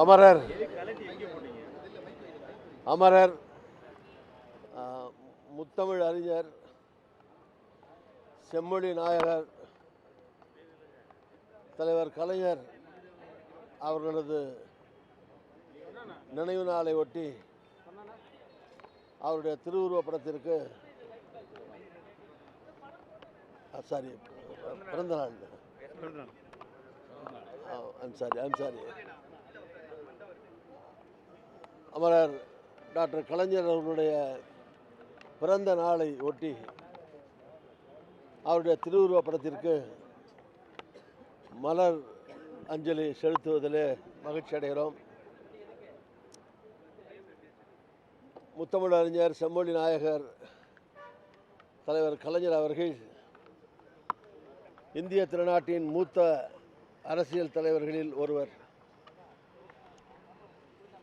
அமரர். அமரர். முத்தமிழ் அறிஞர் செம்மொழி நாயகர் தலைவர் கலைஞர் அவர்களது நினைவு நாளை ஒட்டி அவருடைய திருவுருவப்படத்திற்கு சாரி பிறந்த நாள். ஐம் சாரி ஐம் சாரி அமரர் டாக்டர் கலைஞர் அவர்களுடைய பிறந்த நாளை ஒட்டி அவருடைய திருவுருவ படத்திற்கு மலர் அஞ்சலி செலுத்துவதிலே மகிழ்ச்சி அடைகிறோம். முத்தமிழ் அறிஞர் செம்மொழி நாயகர் தலைவர் கலைஞர் அவர்கள் இந்திய திருநாட்டின் மூத்த அரசியல் தலைவர்களில் ஒருவர்.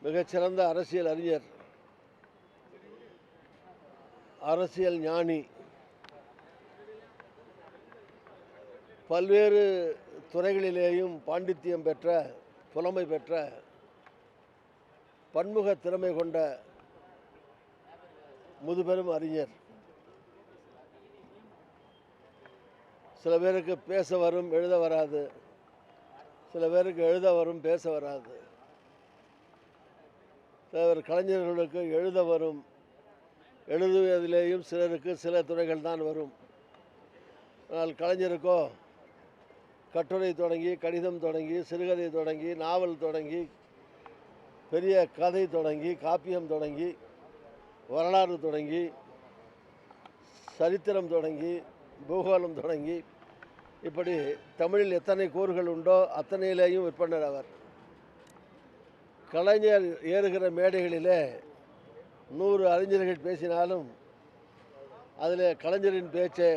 மிகச்சிறந்த அரசியல் அறிஞர் அரசியல் ஞானி பல்வேறு துறைகளிலேயும் பாண்டித்தியம் பெற்ற புலமை பெற்ற பன்முக திறமை கொண்ட முதுபெரும் அறிஞர். சில பேருக்கு பேச வரும் எழுத வராது. சில பேருக்கு எழுத வரும் பேச வராது. சிலர் கலைஞர்களுக்கு எழுத வரும். எழுதுவதிலேயும் சிலருக்கு சில துறைகள் தான் வரும். ஆனால் கலைஞருக்கோ கட்டுரை தொடங்கி கடிதம் தொடங்கி சிறுகதை தொடங்கி நாவல் தொடங்கி பெரிய கதை தொடங்கி காப்பியம் தொடங்கி வரலாறு தொடங்கி சரித்திரம் தொடங்கி பூகோளம் தொடங்கி இப்படி தமிழில் எத்தனை கூறுகள் உண்டோ அத்தனையிலேயும் விற்பனர் அவர். கலைஞர் ஏறுகிற மேடைகளிலே நூறு அறிஞர்கள் பேசினாலும் அதில் கலைஞரின் பேச்சே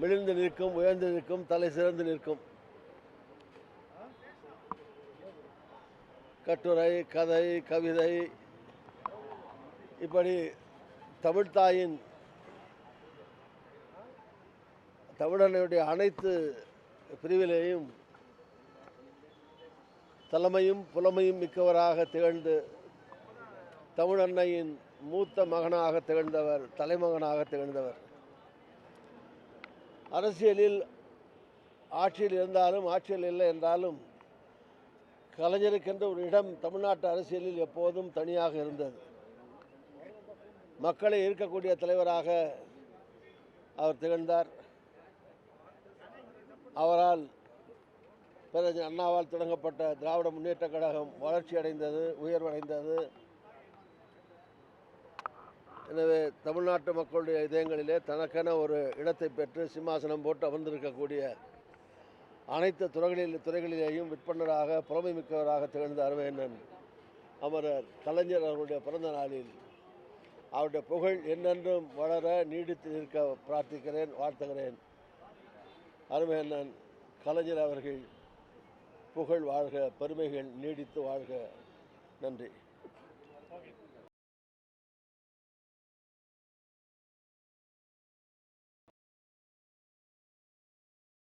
மிளிர்ந்து நிற்கும் உயர்ந்து நிற்கும் தலை சிறந்து நிற்கும். கட்டுரை கதை கவிதை இப்படி தமிழ்தாயின் தமிழனுடைய அனைத்து பிரிவிலேயும் தலைமையும் புலமையும் மிக்கவராக திகழ்ந்து தமிழன்னையின் மூத்த மகனாக திகழ்ந்தவர் தலைமகனாக திகழ்ந்தவர். அரசியலில் ஆட்சியில் இருந்தாலும் ஆட்சியில் இல்லை என்றாலும் கலைஞருக்கென்ற ஒரு இடம் தமிழ்நாட்டு அரசியலில் எப்போதும் தனியாக இருந்தது. மக்களை இருக்கக்கூடிய தலைவராக அவர் திகழ்ந்தார். அவரால் பேரறிஞர் அண்ணாவால் தொடங்கப்பட்ட திராவிட முன்னேற்றக் கழகம் வளர்ச்சி அடைந்தது உயர்வடைந்தது. எனவே தமிழ்நாட்டு மக்களுடைய இதயங்களிலே தனக்கென ஒரு இடத்தை பெற்று சிம்மாசனம் போட்டு அமர்ந்திருக்கக்கூடிய அனைத்து துறைகளில் துறைகளிலேயும் விற்பனராக புலமை மிக்கவராக திகழ்ந்த அருமையண்ணன் அமரர் கலைஞர் அவருடைய பிறந்த நாளில் அவருடைய புகழ் என்னென்றும் வளர நீடித்து நிற்க பிரார்த்திக்கிறேன் வாழ்த்துகிறேன். அருமையண்ணன் கலைஞர் அவர்கள் புகழ் வாழ்க பெருமைகள் நீடித்து வாழ்க. நன்றி.